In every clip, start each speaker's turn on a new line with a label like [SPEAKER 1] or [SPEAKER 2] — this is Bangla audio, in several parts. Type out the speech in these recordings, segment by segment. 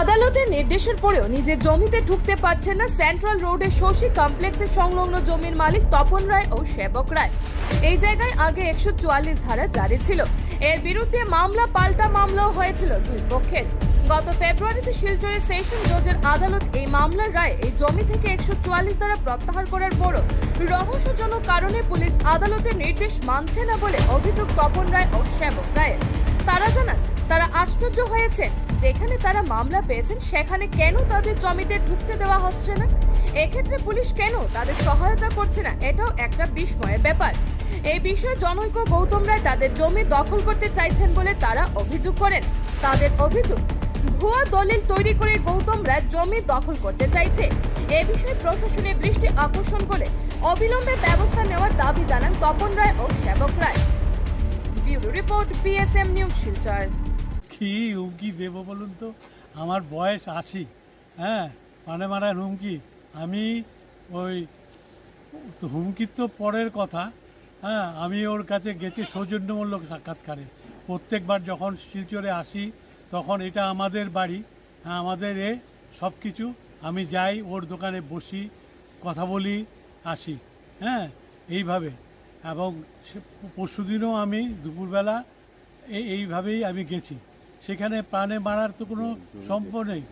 [SPEAKER 1] আদালতের নির্দেশের পরেও নিজের জমিতে ঢুকতে পারছেন না সেন্ট্রাল রোডের শশী কমপ্লেক্সের সংলগ্ন জমির মালিক তপন রায় ও সেবক রায়। এই জায়গায় আগে একশো চুয়াল্লিশ ধারা জারি ছিল। এর বিরুদ্ধে মামলা, পাল্টা মামলাও হয়েছিল দুই পক্ষের। গত ফেব্রুয়ারিতে শিলচরের সেশন জজের আদালত এই মামলার রায় এই জমি থেকে একশো চুয়াল্লিশ ধারা প্রত্যাহার করার পরও রহস্যজনক কারণে পুলিশ আদালতের নির্দেশ মানছে না বলে অভিযোগ তপন রায় ও সেবক রায়ের। তারা জানান আশ্চর্য হয়েছে। যেখানে তারা মামলা পেয়েছেন, সেখানে কেন তাদের জমিতে ঢুকতে দেওয়া হচ্ছে না? এক্ষেত্রে পুলিশ কেন তাদের সহায়তা করছে না? এটাও একটা বিস্ময়ের ব্যাপার। এই বিষয়ে জনৈক গৌতম রায় তাদের জমি দখল করতে চাইছেন বলে তারা অভিযোগ করেন। তাদের অভিযোগ, ভুয়া দলিল তৈরি করে গৌতম রায় জমি দখল করতে চাইছে। এ বিষয়ে প্রশাসনের দৃষ্টি আকর্ষণ করে অবিলম্বে ব্যবস্থা নেওয়ার দাবি জানান তপন রায় ও Sebak Roy. Bureau report, BSM news Silchar.
[SPEAKER 2] কি হুমকি দেবো বলুন তো? আমার বয়স আশি হ্যাঁ? মানে মারার হুমকি। আমি ওই তো হুমকির তো পরের কথা হ্যাঁ? আমি ওর কাছে গেছি সৌজন্যমূলক সাক্ষাৎকারে। প্রত্যেকবার যখন শিলচরে আসি, তখন এটা আমাদের বাড়ি হ্যাঁ আমাদের এ সব কিছু আমি যাই, ওর দোকানে বসি, কথা বলি, আসি হ্যাঁ? এইভাবে। এবং পরশু দিনও আমি দুপুরবেলা এই এইভাবেই আমি গেছি। সেখানে প্রাণে মারার তো কোনো সম্ভব নেই।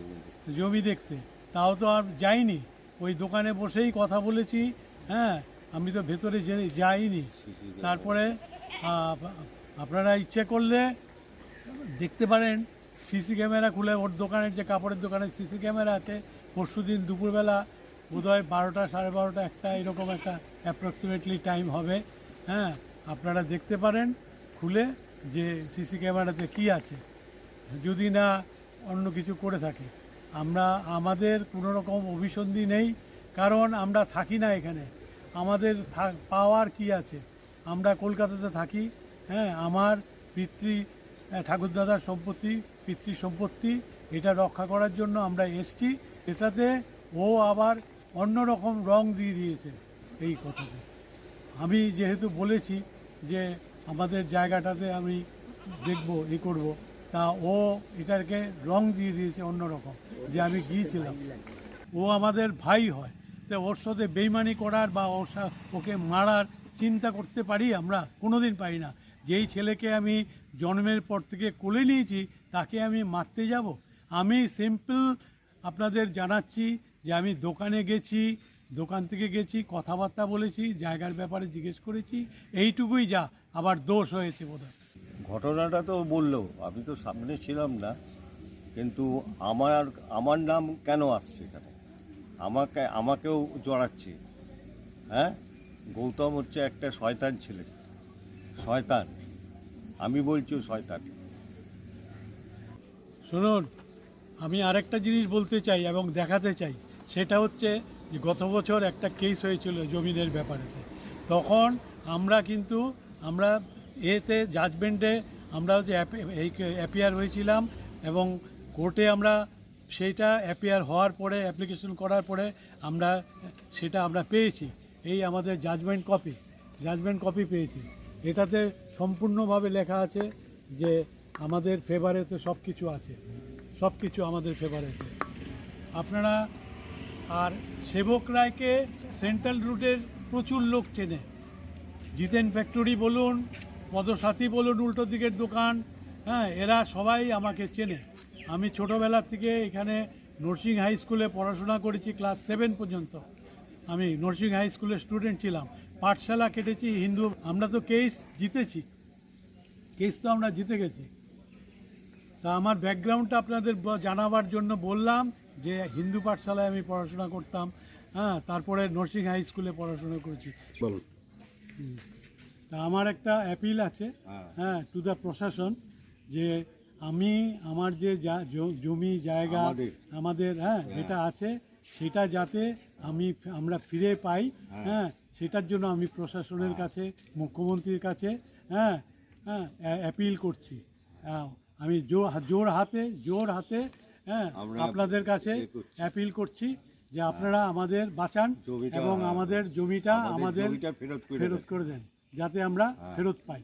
[SPEAKER 2] জমি দেখতে। তাও তো আর যাইনি। ওই দোকানে বসেই কথা বলেছি হ্যাঁ? আমি তো ভেতরে যে- যাইনি। তারপরে আপনারা ইচ্ছে করলে দেখতে পারেন, সিসি ক্যামেরা খুলে ওর দোকানের যে কাপড়ের দোকানের সিসি ক্যামেরা আছে। পরশু দিন দুপুরবেলা বোধহয় বারোটা, সাড়ে বারোটা, একটা এরকম একটা অ্যাপ্রক্সিমেটলি টাইম হবে। হ্যাঁ? আপনারা দেখতে পারেন, খুলে যে সিসি ক্যামেরাতে কি আছে। যদি না অন্য কিছু করে থাকে। আমরা, আমাদের কোনো রকম অভিসন্ধি নেই, কারণ আমরা থাকি না এখানে। আমাদের পাওয়ার কি আছে? আমরা কলকাতাতে থাকি হ্যাঁ আমার পিতৃ ঠাকুরদাদার সম্পত্তি, পিতৃ সম্পত্তি, এটা রক্ষা করার জন্য আমরা এসছি। এটাতে ও আবার অন্য রকম রং দিয়ে দিয়েছে এই কথাতে। আমি যেহেতু বলেছি যে আমাদের জায়গাটাতে আমি দেখব ই করব তা ও এটাকে রং দিয়ে দিয়েছে অন্যরকম, যে আমি গিয়েছিলাম। ও আমাদের ভাই হয়, তো ওর সাথে বেইমানি করার বা ওর ওকে মারার চিন্তা করতে পারি আমরা কোনোদিন পারি না। যেই ছেলেকে আমি জন্মের পর থেকে কোলে নিয়েছি, তাকে আমি মারতে যাব। আমি সিম্পল আপনাদের জানাচ্ছি যে আমি দোকানে গেছি, দোকান থেকে গেছি, কথাবার্তা বলেছি, জায়গার ব্যাপারে জিজ্ঞেস করেছি, এইটুকুই যা, আবার দোষ হয়েছে বোধহয়।
[SPEAKER 3] ঘটনাটা তো বলল, আমি তো সামনে ছিলাম না, কিন্তু আমার আমার নাম কেন আসছে এখানে? আমাকে, আমাকেও জড়াচ্ছে হ্যাঁ? গৌতম হচ্ছে একটা শয়তান ছেলে, শয়তান। আমি বলছি শয়তান।
[SPEAKER 2] শুনুন, আমি আরেকটা জিনিস বলতে চাই এবং দেখাতে চাই, সেটা হচ্ছে যে গত বছর একটা কেস হয়েছিল জমিদের ব্যাপারে। তখন আমরা কিন্তু, আমরা এতে জাজমেন্টে আমরা হচ্ছে অ্যাপিয়ার হয়েছিলাম এবং কোর্টে আমরা সেইটা অ্যাপিয়ার হওয়ার পরে অ্যাপ্লিকেশন করার পরে আমরা সেটা আমরা পেয়েছি। এই আমাদের জাজমেন্ট কপি জাজমেন্ট কপি পেয়েছি। এটাতে সম্পূর্ণভাবে লেখা আছে যে আমাদের ফেভারেতে সব কিছু আছে। সব কিছু আমাদের ফেভারেতে আপনারা আর সেবক রায়কে সেন্ট্রাল রুটের প্রচুর লোক চেনে। জিতেন ফ্যাক্টরি বলুন পদসাথী বলুন উল্টো দিকের দোকান হ্যাঁ এরা সবাই আমাকে চেনে। আমি ছোটোবেলার থেকে এখানে নরসিং হাই স্কুলে পড়াশোনা করেছি ক্লাস সেভেন পর্যন্ত। আমি নরসিং হাই স্কুলের স্টুডেন্ট ছিলাম। পাঠশালা কেটেছি হিন্দু আমরা তো কেস জিতেছি। কেস তো আমরা জিতে গেছি। তা আমার ব্যাকগ্রাউন্ডটা আপনাদের জানাবার জন্য বললাম যে হিন্দু পাঠশালায় আমি পড়াশোনা করতাম হ্যাঁ তারপরে নরসিং হাই স্কুলে পড়াশোনা করেছি।
[SPEAKER 3] বলুন।
[SPEAKER 2] তা আমার একটা অ্যাপিল আছে
[SPEAKER 3] হ্যাঁ।
[SPEAKER 2] হ্যাঁ টু দ্য প্রশাসন যে আমি আমার যে জমি জায়গা
[SPEAKER 3] আমাদের।
[SPEAKER 2] হ্যাঁ
[SPEAKER 3] হ্যাঁ।
[SPEAKER 2] যেটা আছে সেটা যাতে আমি আমরা ফিরে পাই
[SPEAKER 3] হ্যাঁ।
[SPEAKER 2] হ্যাঁ সেটার জন্য আমি প্রশাসনের কাছে মুখ্যমন্ত্রীর কাছে হ্যাঁ হ্যাঁ অ্যাপিল করছি হ্যাঁ, আমি জোর জোর হাতে জোর হাতে হ্যাঁ আপনাদের কাছে অ্যাপিল করছি যে আপনারা আমাদের বাঁচান এবং আমাদের জমিটা
[SPEAKER 3] আমাদের ফেরত
[SPEAKER 2] করে দেন। যাতে আমরা
[SPEAKER 3] হ্যাঁ।
[SPEAKER 2] ফেরত পাই